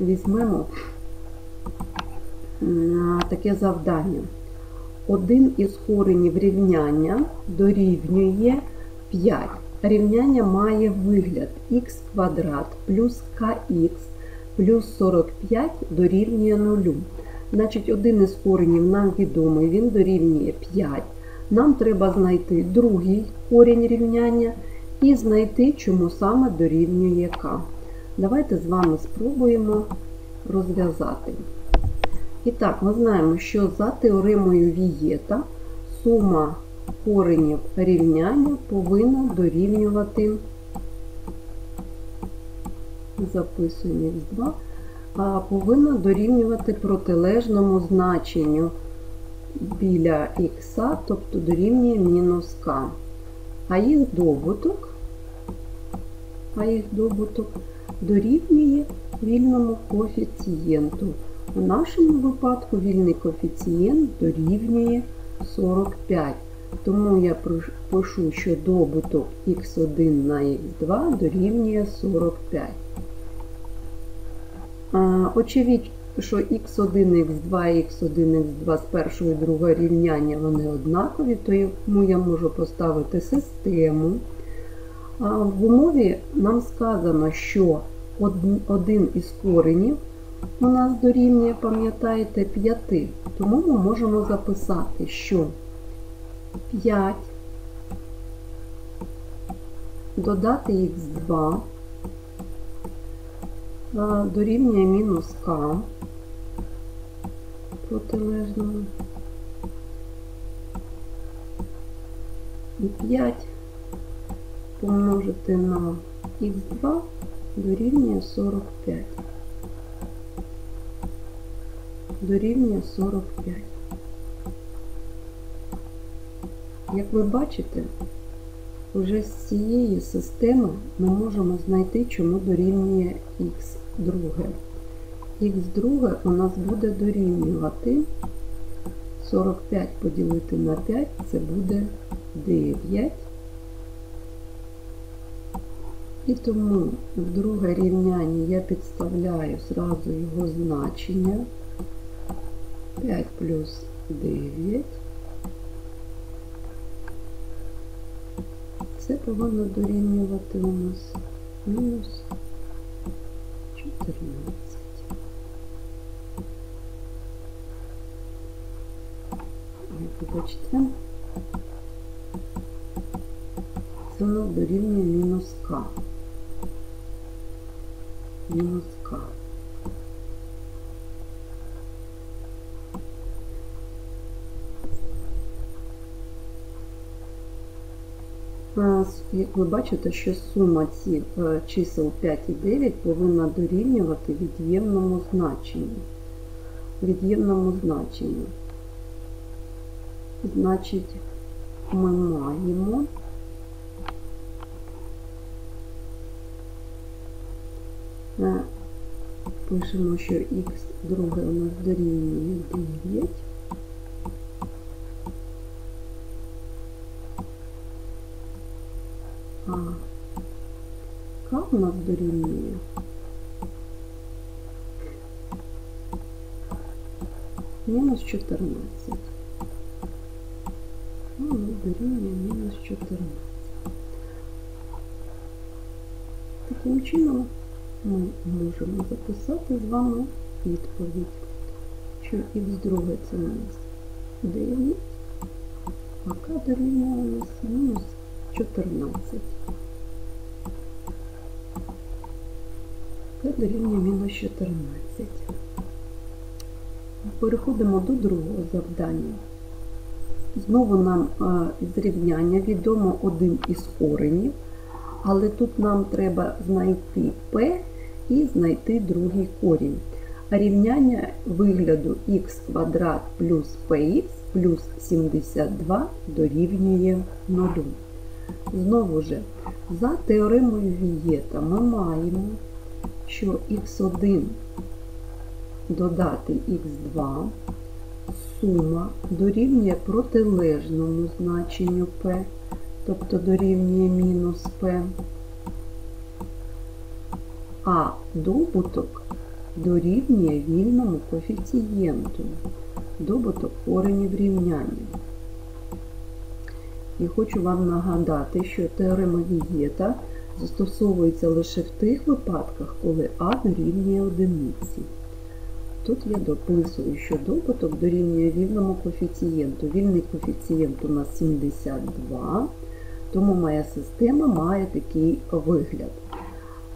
візьмемо таке завдання. Один із коренів рівняння дорівнює 5. Рівняння має вигляд х квадрат плюс kx плюс 45 дорівнює 0. Значить, один із коренів нам відомий, він дорівнює 5. Нам треба знайти другий корінь рівняння і знайти, чому саме дорівнює k. Давайте з вами спробуємо розв'язати. І так, ми знаємо, що за теоремою Вієта сума коренів рівняння повинна дорівнювати, записуємо х2, а, повинна дорівнювати протилежному значенню біля х, тобто дорівнює мінус k. А їх добуток, а їх добуток дорівнює вільному коефіцієнту. У нашому випадку вільний коефіцієнт дорівнює 45. Тому я пишу, що добуток х1 на х2 дорівнює 45. Очевидь, що х1, х2 і х1, х2 з першого і другого рівняння вони однакові, тому я можу поставити систему. В умові нам сказано, що один із коренів у нас дорівнює, пам'ятаєте, 5. Тому ми можемо записати, що 5 додати х2 дорівнює мінус k протилежного. І 5 помножити на х2 дорівнює 45. Дорівнює 45. Як ви бачите, вже з цієї системи ми можемо знайти, чому дорівнює х2. х2 у нас буде дорівнювати 45 поділити на 5, це буде 9. І тому в друге рівняння я підставляю зразу його значення 5 плюс 9. Це повинно дорівнювати у нас мінус 14. Вибачте, це у дорівнює мінус К. К. Як ви бачите, що сума цих чисел 5 і 9 повинна дорівнювати від'ємному значенню. Від'ємному значенню. Значить, ми маємо пишемо, що х друге у нас дорівнює 9. А К у нас дорівнює мінус 14. Ну, у нас дорівнює мінус 14. Таким чином ми можемо записати з вами відповідь, що х2 це нас 9, а К дорівнює у нас мінус 14. К дорівнює мінус 14. Переходимо до другого завдання. Знову нам з рівняння відомо один із коренів, але тут нам треба знайти p і знайти другий корінь. Рівняння вигляду х квадрат плюс px плюс 72 дорівнює 0. Знову ж, за теоремою Вієта ми маємо, що х1 додати х2 сума дорівнює протилежному значенню p, тобто дорівнює мінус p, а добуток дорівнює вільному коефіцієнту. Добуток коренів рівняння. І хочу вам нагадати, що теорема Вієта застосовується лише в тих випадках, коли А дорівнює одиниці. Тут я дописую, що добуток дорівнює вільному коефіцієнту. Вільний коефіцієнт у нас 72, тому моя система має такий вигляд.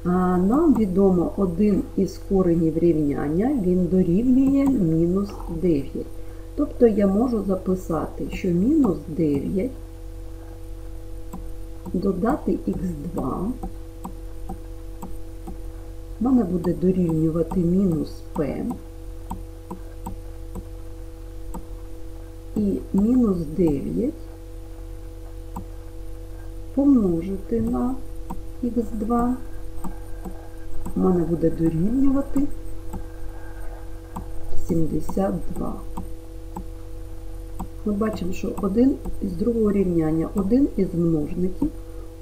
Нам відомо один із коренів рівняння, він дорівнює мінус 9. Тобто я можу записати, що мінус 9 додати х2 в мене буде дорівнювати мінус p і мінус 9 помножити на х2 в мене буде дорівнювати 72. Ми бачимо, що один із другого рівняння, один із множників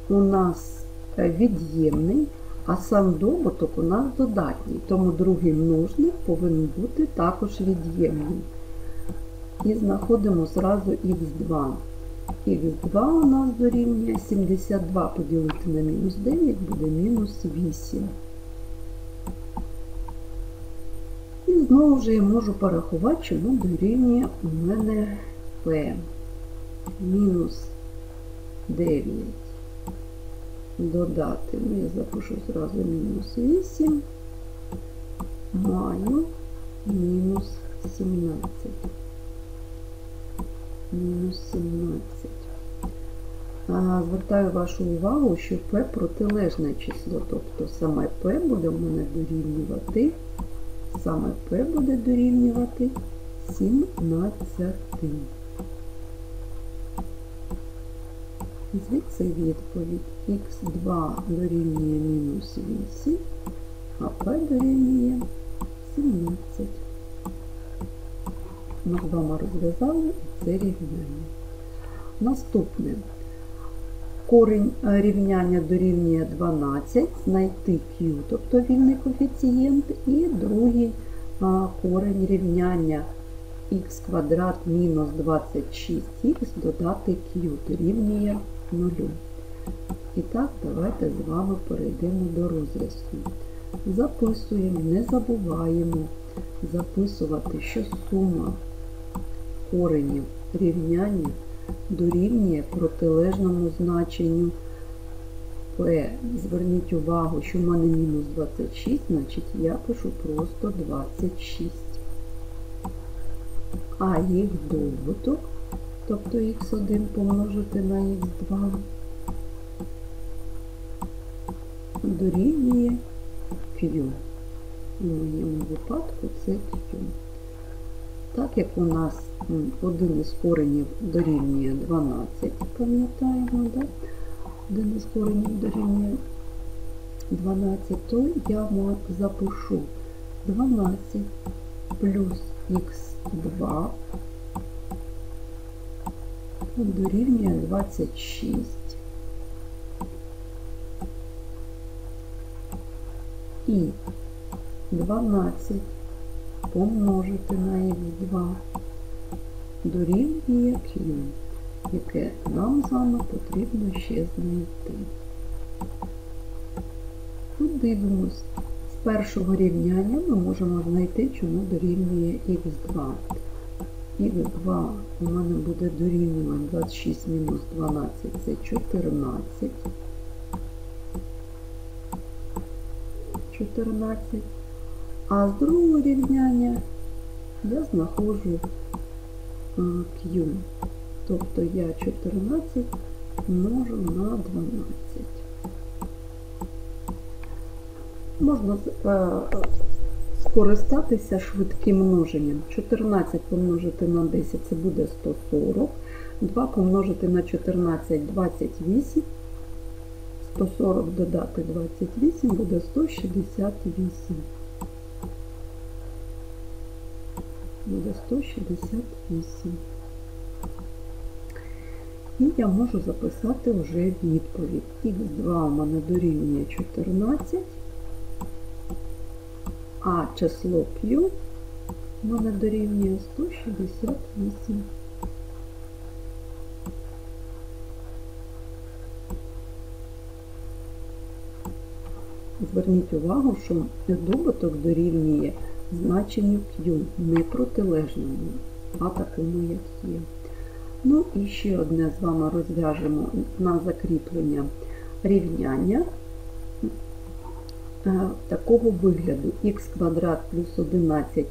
у нас від'ємний, а сам добуток у нас додатній, тому другий множник повинен бути також від'ємним. І знаходимо зразу х2. х2 у нас дорівнює 72 поділити на мінус 9 буде мінус 8. І знову ж я можу порахувати, чому дорівнює у мене p. Мінус 9 додати, ну я запишу зразу мінус 8, маю мінус 17. Мінус 17. А, Звертаю вашу увагу, що p протилежне число, тобто саме p буде в мене дорівнювати, саме p буде дорівнювати 17. Звідси відповідь х2 дорівнює мінус 8, а p дорівнює 17. Ми з вами розв'язали це рівняння. Наступне. Корінь рівняння дорівнює 12, знайти Q, тобто вільний коефіцієнт, і другий корень рівняння х квадрат мінус 26х додати Q дорівнює 0. І так, давайте з вами перейдемо до розв'язку. Записуємо, не забуваємо записувати, що сума коренів рівняння дорівнює протилежному значенню P. Зверніть увагу, що в мене мінус 26, значить я пишу просто 26. А їх добуток, тобто х1 помножити на х2, дорівнює Q. В моєму випадку це Q. Так як у нас один із коренів дорівнює 12, пам'ятаємо, да? один із коренів дорівнює 12, то я запишу 12 плюс х2 дорівнює 26. І 12 помножити на х2 дорівнює Q, яке нам з вами потрібно ще знайти. Тут дивимось, з першого рівняння ми можемо знайти, чому дорівнює х2. х2 у мене буде дорівнювати 26 мінус 12 це 14. 14. А з другого рівняння я знаходжу Q. Тобто я 14 множу на 12. Можна скористатися швидким множенням. 14 помножити на 10 це буде 140. 2 помножити на 14 28. 140 додати 28 буде 168. Буде 168. І я можу записати вже відповідь. Х2 у мене дорівнює 14. а число Q в мене дорівнює 168. Зверніть увагу, що добуток дорівнює значенню Q, не протилежному, а такому, як є. Ну і ще одне з вами розв'яжемо на закріплення рівняння е, такого вигляду х квадрат плюс 11х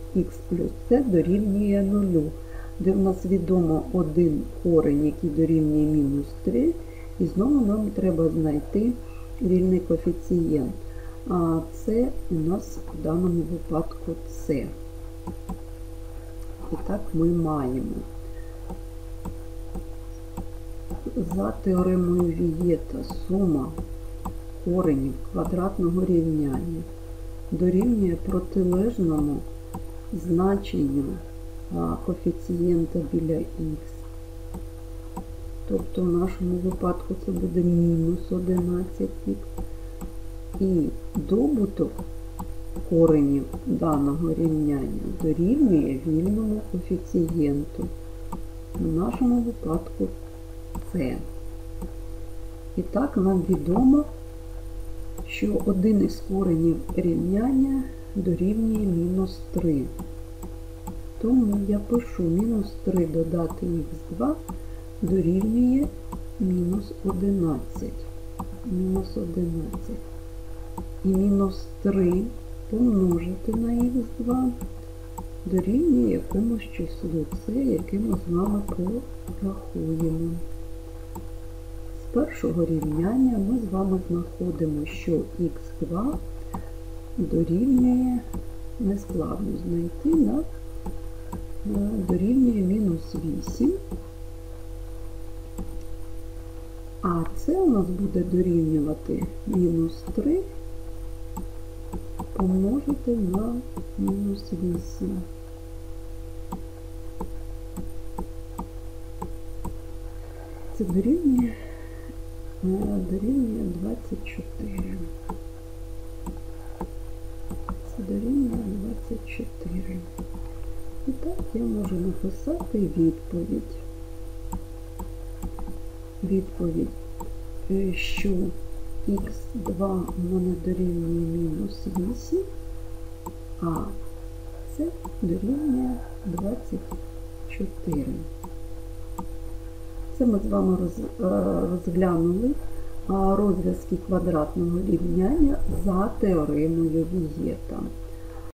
плюс c дорівнює 0, де в нас відомо один корень, який дорівнює мінус 3, і знову нам треба знайти вільний коефіцієнт. А це у нас в даному випадку С. І так ми маємо. За теоремою Вієта сума коренів квадратного рівняння дорівнює протилежному значенню коефіцієнта біля х. Тобто в нашому випадку це буде мінус 11х. І добуток коренів даного рівняння дорівнює вільному коефіцієнту. В нашому випадку С. І так нам відомо, що один із коренів рівняння дорівнює мінус 3. Тому я пишу мінус 3 додати х2 дорівнює мінус 11. Мінус 11. І мінус 3 помножити на х2 дорівнює якомусь числу С, яке ми з вами порахуємо. З першого рівняння ми з вами знаходимо, що х2 дорівнює, нескладно знайти, да? дорівнює мінус 8. А це у нас буде дорівнювати мінус 3 помножити на мінус 8. Це дорівнює, дорівнює 24. Це дорівнює 24. І так я можу написати відповідь. Відповідь, що х2 у мене дорівнює мінус 8, а це дорівнює 24. Це ми з вами розглянули розв'язки квадратного рівняння за теоремою Вієта.